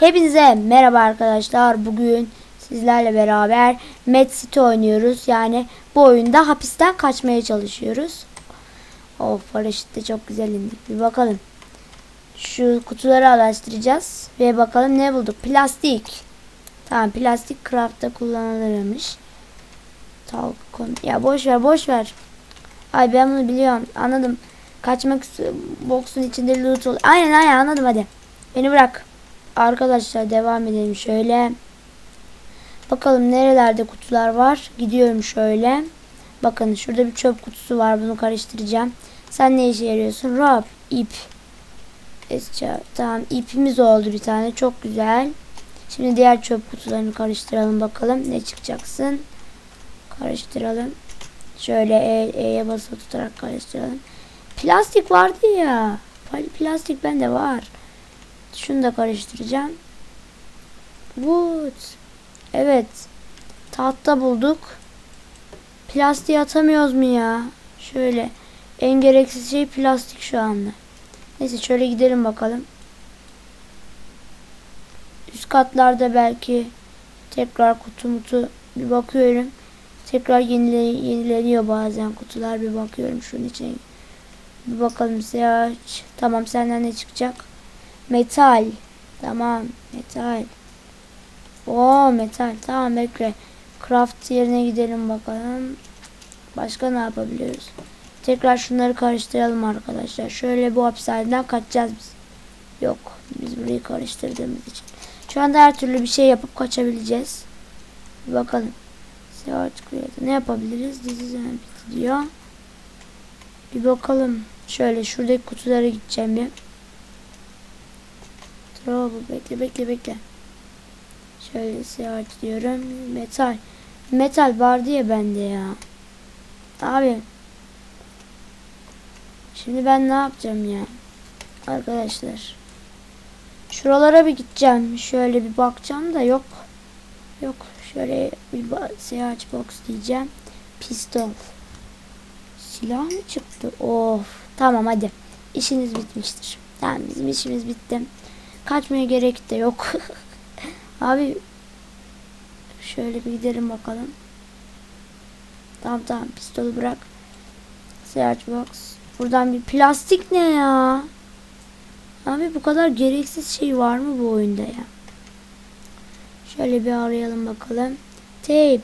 Hepinize merhaba arkadaşlar. Bugün sizlerle beraber Med City oynuyoruz. Yani bu oyunda hapisten kaçmaya çalışıyoruz. Of paraşütle çok güzel indik. Bir bakalım. Şu kutuları araştıracağız. Ve bakalım ne bulduk. Plastik. Tamam plastik craft'ta kullanılırmış. Talkon. Ya boş ver boş ver. Ay ben bunu biliyorum. Anladım. Kaçmak. Boksun içinde loot ol. Aynen aynen anladım hadi. Beni bırak. Arkadaşlar devam edelim şöyle. Bakalım nerelerde kutular var. Gidiyorum şöyle. Bakın şurada bir çöp kutusu var. Bunu karıştıracağım. Sen ne işe yarıyorsun? Rob. ip. Tamam ipimiz oldu bir tane. Çok güzel. Şimdi diğer çöp kutularını karıştıralım bakalım. Ne çıkacaksın? Karıştıralım. Şöyle E- E'ye basılı tutarak karıştıralım. Plastik vardı ya. Plastik bende var. Şunu da karıştıracağım. Wood. Evet. Tahta bulduk. Plastiği atamıyoruz mu ya? Şöyle. En gereksiz şey plastik şu anda. Neyse şöyle gidelim bakalım. Üst katlarda belki tekrar kutu mutu bir bakıyorum. Tekrar yenile, yenileniyor bazen kutular bir bakıyorum şunun içine. Bir bakalım seyahat. Tamam senden ne çıkacak? Metal. Tamam. Metal. Oo metal. Tamam bekle. Craft yerine gidelim bakalım. Başka ne yapabiliyoruz? Tekrar şunları karıştıralım arkadaşlar. Şöyle bu hapishaneden kaçacağız biz. Yok. Biz burayı karıştırdığımız için. Şu anda her türlü bir şey yapıp kaçabileceğiz. Bir bakalım. Seyahat create. Ne yapabiliriz? Dizi diyor. Bir bakalım. Şöyle şuradaki kutulara gideceğim bir. Trouble bekle bekle bekle. Şöyle seyahat diyorum. Metal. Metal vardı ya bende ya. Abi. Şimdi ben ne yapacağım ya? Arkadaşlar. Şuralara bir gideceğim. Şöyle bir bakacağım da yok. Yok. Şöyle bir seyahat box diyeceğim. Pistol. Silah mı çıktı? Of. Tamam hadi. İşiniz bitmiştir. Tamam bizim işimiz bitti. Kaçmaya gerek de yok. Abi şöyle bir gidelim bakalım. Tamam tamam pistolü bırak. Search box. Buradan bir plastik ne ya? Abi bu kadar gereksiz şey var mı bu oyunda ya? Şöyle bir arayalım bakalım. Tape.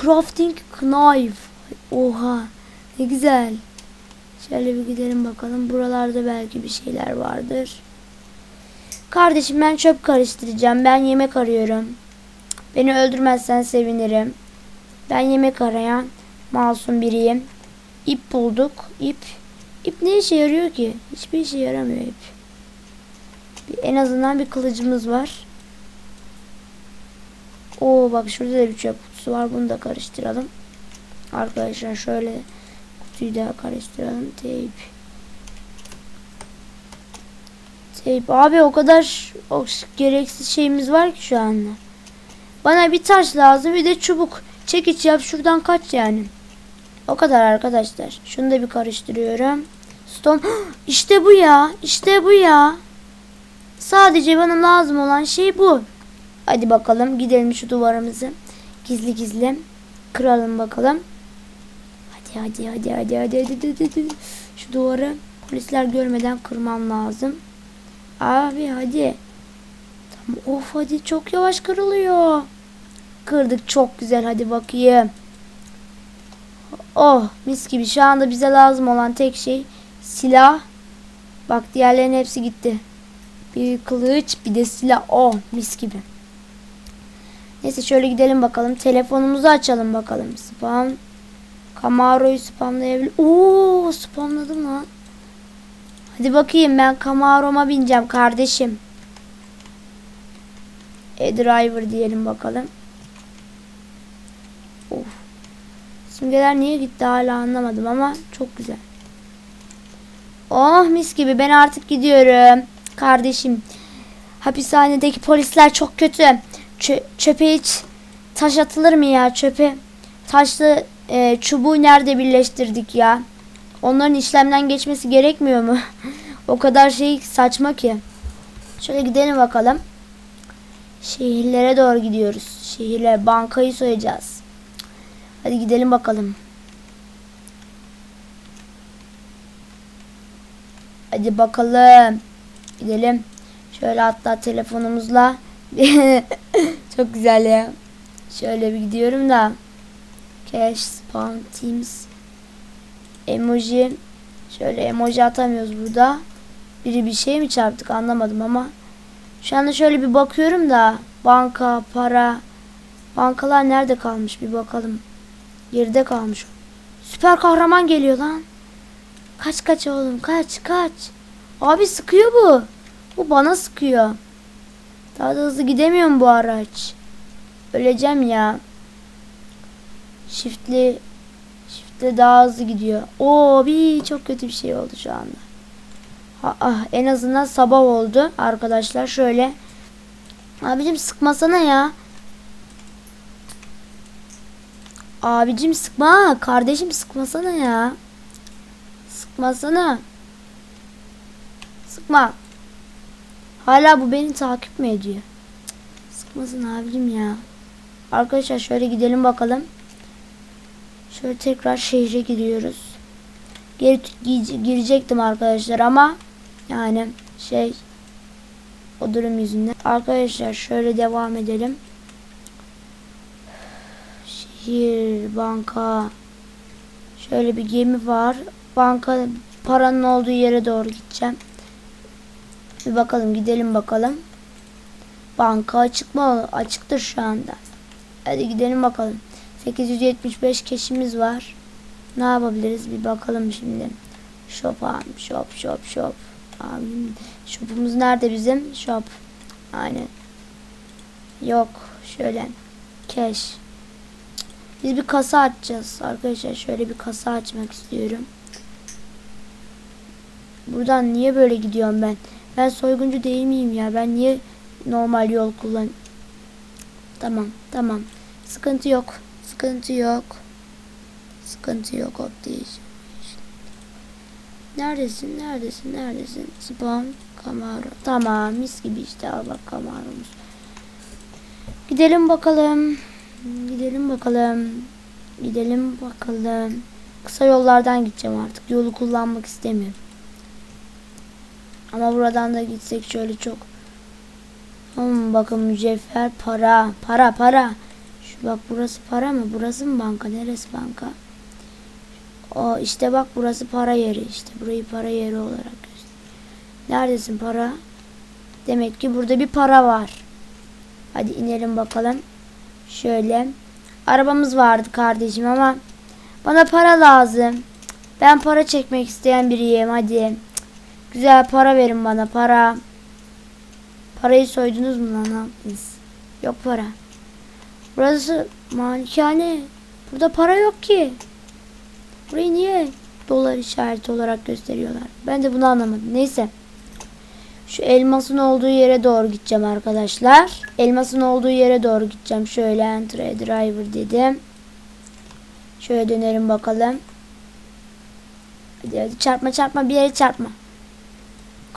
Crafting knife. Oha. Ne güzel. Şöyle bir gidelim bakalım. Buralarda belki bir şeyler vardır. Kardeşim ben çöp karıştıracağım. Ben yemek arıyorum. Beni öldürmezsen sevinirim. Ben yemek arayan masum biriyim. İp bulduk. İp. İp ne işe yarıyor ki? Hiçbir işe yaramıyor ip. En azından bir kılıcımız var. Oo bak şurada da bir çöp kutusu var. Bunu da karıştıralım. Arkadaşlar şöyle kutuyu da karıştıralım. Teyp. Teyp. Abi o kadar o gereksiz şeyimiz var ki şu anda. Bana bir taş lazım bir de çubuk. Çekiç yap şuradan kaç yani. O kadar arkadaşlar. Şunu da bir karıştırıyorum. Stone. İşte bu ya. İşte bu ya. Sadece bana lazım olan şey bu. Hadi bakalım gidelim şu duvarımızı. Gizli gizli. Kıralım bakalım. Hadi hadi hadi hadi hadi hadi hadi, hadi. Şu duvarı polisler görmeden kırmam lazım. Abi hadi. Tamam of hadi çok yavaş kırılıyor. Kırdık çok güzel hadi bakayım. Oh mis gibi şu anda bize lazım olan tek şey silah. Bak diğerlerin hepsi gitti. Bir kılıç bir de silah. Oh mis gibi. Neyse şöyle gidelim bakalım. Telefonumuzu açalım bakalım. Spam. Camaro'yu spamlayabilir. Oo spamladım lan. Hadi bakayım ben Camaro'ma bineceğim kardeşim. E-Driver diyelim bakalım. Of. Simgeler niye gitti hala anlamadım ama çok güzel. Oh mis gibi ben artık gidiyorum. Kardeşim. Hapishanedeki polisler çok kötü. Çö- çöpe hiç taş atılır mı ya çöpe? Taşlı e, çubuğu nerede birleştirdik ya? Onların işlemden geçmesi gerekmiyor mu? o kadar şey saçma ki. Şöyle gidelim bakalım. Şehirlere doğru gidiyoruz. Şehirlere bankayı soyacağız. Hadi gidelim bakalım. Hadi bakalım. Gidelim. Şöyle hatta telefonumuzla. Çok güzel ya. Şöyle bir gidiyorum da. Cash, spam, teams. Emoji. Şöyle emoji atamıyoruz burada. Biri bir şey mi çarptık anlamadım ama. Şu anda şöyle bir bakıyorum da. Banka, para. Bankalar nerede kalmış bir bakalım. Geride kalmış. Süper kahraman geliyor lan. Kaç kaç oğlum kaç kaç. Abi sıkıyor bu. Bu bana sıkıyor. Daha da hızlı gidemiyor mu bu araç? Öleceğim ya. Shift'li Shift'li daha hızlı gidiyor. Oo bir çok kötü bir şey oldu şu anda. Ha, ah, en azından sabah oldu arkadaşlar. Şöyle. Abicim sıkmasana ya. Abicim sıkma. Kardeşim sıkmasana ya. Sıkmasana. Sıkma. Hala bu beni takip mi ediyor? Sıkmasın abicim ya. Arkadaşlar şöyle gidelim bakalım. Şöyle tekrar şehre gidiyoruz. Geri gi- girecektim arkadaşlar ama yani şey o durum yüzünden. Arkadaşlar şöyle devam edelim. Şehir, banka. Şöyle bir gemi var. Banka paranın olduğu yere doğru gideceğim. Bir bakalım gidelim bakalım. Banka açık mı? Açıktır şu anda. Hadi gidelim bakalım. 875 keşimiz var. Ne yapabiliriz? Bir bakalım şimdi. Shop abi. Shop shop shop. Abi shopumuz nerede bizim? Shop. Aynen. Yok. Şöyle. Cash. Biz bir kasa açacağız. Arkadaşlar şöyle bir kasa açmak istiyorum. Buradan niye böyle gidiyorum ben? Ben soyguncu değil miyim ya? Ben niye normal yol kullan? Tamam, tamam. Sıkıntı yok. Sıkıntı yok. Sıkıntı yok Optiş. Neredesin? Neredesin? Neredesin? Spam Camaro. Tamam, mis gibi işte. Al bak Camaro'muz. Gidelim bakalım. Gidelim bakalım. Gidelim bakalım. Kısa yollardan gideceğim artık. Yolu kullanmak istemiyorum. Ama buradan da gitsek şöyle çok. Hmm, bakın mücevher para. Para para. Bak burası para mı? Burası mı banka? Neresi banka? O işte bak burası para yeri işte. Burayı para yeri olarak göster. Neredesin para? Demek ki burada bir para var. Hadi inelim bakalım. Şöyle. Arabamız vardı kardeşim ama bana para lazım. Ben para çekmek isteyen biriyim. Hadi. Güzel para verin bana para. Parayı soydunuz mu lan? Yok para. Burası malikane. Burada para yok ki. Burayı niye dolar işareti olarak gösteriyorlar? Ben de bunu anlamadım. Neyse. Şu elmasın olduğu yere doğru gideceğim arkadaşlar. Elmasın olduğu yere doğru gideceğim. Şöyle enter a driver dedim. Şöyle dönelim bakalım. Hadi hadi çarpma çarpma bir yere çarpma.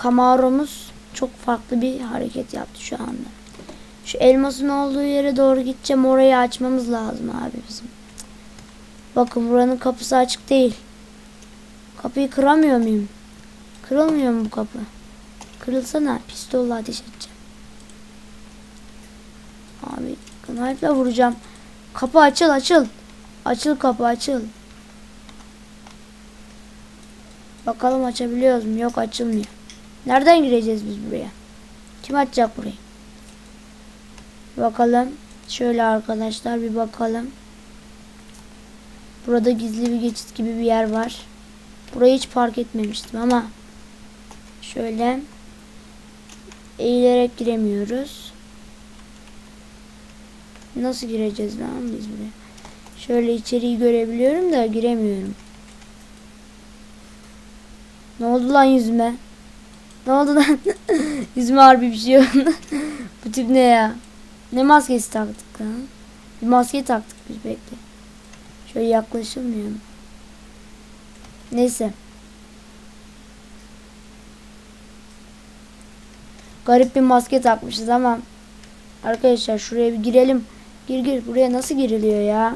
Camaro'muz çok farklı bir hareket yaptı şu anda. Şu elmasın olduğu yere doğru gideceğim. Orayı açmamız lazım abi bizim. Bakın buranın kapısı açık değil. Kapıyı kıramıyor muyum? Kırılmıyor mu bu kapı? Kırılsana. Pistolla ateş edeceğim. Abi knife'la vuracağım. Kapı açıl açıl. Açıl kapı açıl. Bakalım açabiliyoruz mu? Yok açılmıyor. Nereden gireceğiz biz buraya? Kim açacak burayı? Bakalım. Şöyle arkadaşlar bir bakalım. Burada gizli bir geçit gibi bir yer var. Burayı hiç fark etmemiştim ama şöyle eğilerek giremiyoruz. Nasıl gireceğiz lan biz buraya? Şöyle içeriği görebiliyorum da giremiyorum. Ne oldu lan yüzüme? Ne oldu lan? yüzüme harbi bir şey oldu. Bu tip ne ya? Ne maskesi taktık lan? Bir maske taktık biz bekle. Şöyle yaklaşılmıyor mu? Neyse. Garip bir maske takmışız ama Arkadaşlar şuraya bir girelim. Gir gir. Buraya nasıl giriliyor ya?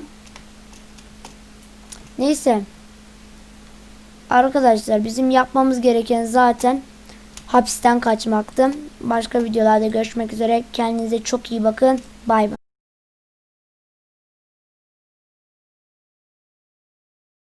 Neyse. Arkadaşlar bizim yapmamız gereken zaten hapisten kaçmaktı. Başka videolarda görüşmek üzere. Kendinize çok iyi bakın. Bay bay.